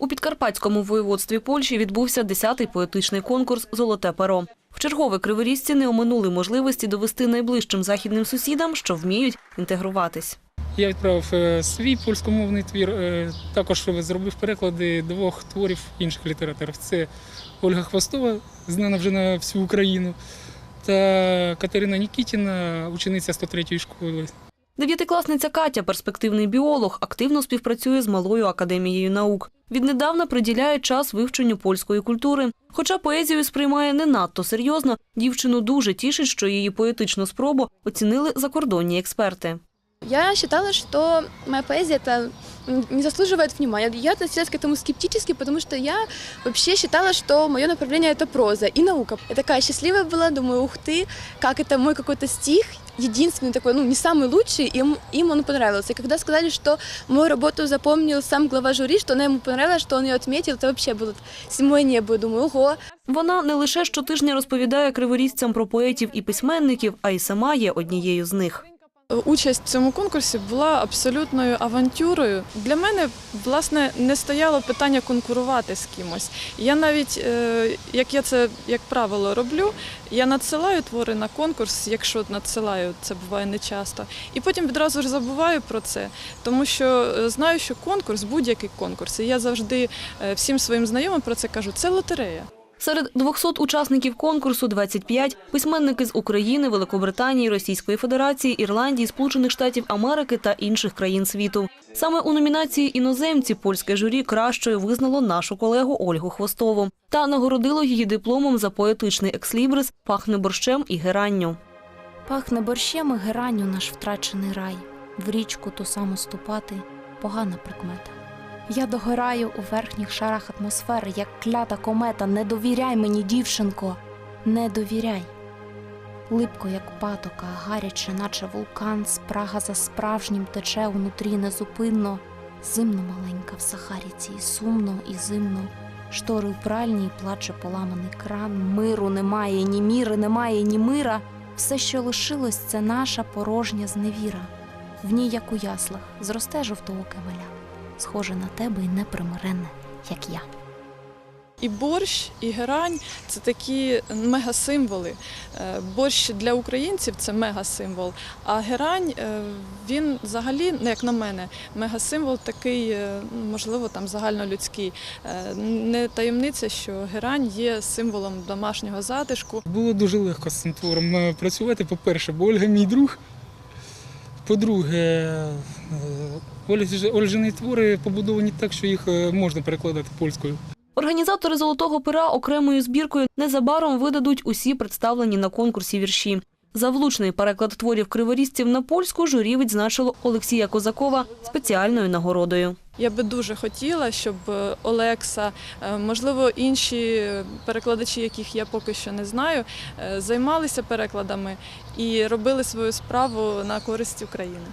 У Підкарпатському воєводстві Польщі відбувся 10-й поетичний конкурс Золоте перо. Вчергове криворізці не оминули можливості довести найближчим західним сусідам, що вміють інтегруватись. Я відправив е, свій польськомовний твір, е, також зробив переклади двох творів інших літераторів. Це Ольга Хвостова, знана вже на всю Україну, та Катерина Нікітіна, учениця 103-ї школи. Дев'ятикласниця Катя, перспективний біолог, активно співпрацює з малою академією наук. Віднедавна приділяє час вивченню польської культури. Хоча поезію сприймає не надто серйозно, дівчину дуже тішить, що її поетичну спробу оцінили закордонні експерти. Я считала, что моя поэзия это не заслуживает внимания. Я относилась к этому скептически, потому что я вообще считала, что мое направление это проза и наука. Я такая счастливая была, думаю, ух ты, как это мой какой-то стих, единственный такой, ну не самый лучший, им, им он понравился. И когда сказали, что мою работу запомнил сам глава жюри, что она ему понравилась, что он ее отметил, это вообще было седьмое небо. Я думаю, ого, Вона не лише щотижня розповідає криворізцям про поетів і письменників, а й сама є однією з них. Участь в цьому конкурсі була абсолютною авантюрою. Для мене власне не стояло питання конкурувати з кимось. Я навіть, е, як я це як правило роблю, я надсилаю твори на конкурс, якщо надсилаю, це буває нечасто, і потім відразу ж забуваю про це, тому що е, знаю, що конкурс, будь-який конкурс, і я завжди е, всім своїм знайомим про це кажу. Це лотерея. Серед 200 учасників конкурсу 25 – письменники з України, Великобританії, Російської Федерації, Ірландії, Сполучених Штатів Америки та інших країн світу. Саме у номінації «Іноземці» польське журі кращою визнало нашу колегу Ольгу Хвостову та нагородило її дипломом за поетичний екслібрис «Пахне борщем і геранню». Пахне борщем і геранню наш втрачений рай. В річку ту саму ступати погана прикмета. Я догораю у верхніх шарах атмосфери, як клята комета. Не довіряй мені, дівчинко, не довіряй. Липко, як патока, гаряче, наче вулкан, спрага за справжнім тече внутрі незупинно. Зимно маленька в Сахарі цій, сумно і зимно. Штори в пральні і плаче поламаний кран. Миру немає, ні міри, немає, ні мира. Все, що лишилось, це наша порожня зневіра. В ній, як у яслах, зросте жовтооке маля, схоже на тебе і непримиренне, як я. І борщ, і герань це такі мегасимволи. Е, Борщ для українців це мегасимвол. А герань е, він взагалі, ну, як на мене, мегасимвол такий, е, можливо, там загальнолюдський. Не таємниця, що герань є символом домашнього затишку. Було дуже легко з цим твором працювати. По-перше, бо Ольга мій друг. По-друге, е, Ольжини твори побудовані так, що їх е, можна перекладати польською. Організатори «Золотого пера» окремою збіркою незабаром видадуть усі представлені на конкурсі вірші. За влучний переклад творів криворізців на польську журі відзначило Олексія Козакова спеціальною нагородою. Я би дуже хотіла, щоб е, Олекса, е, можливо, інші перекладачі, яких я поки що не знаю, е, займалися перекладами і робили свою справу на користь України.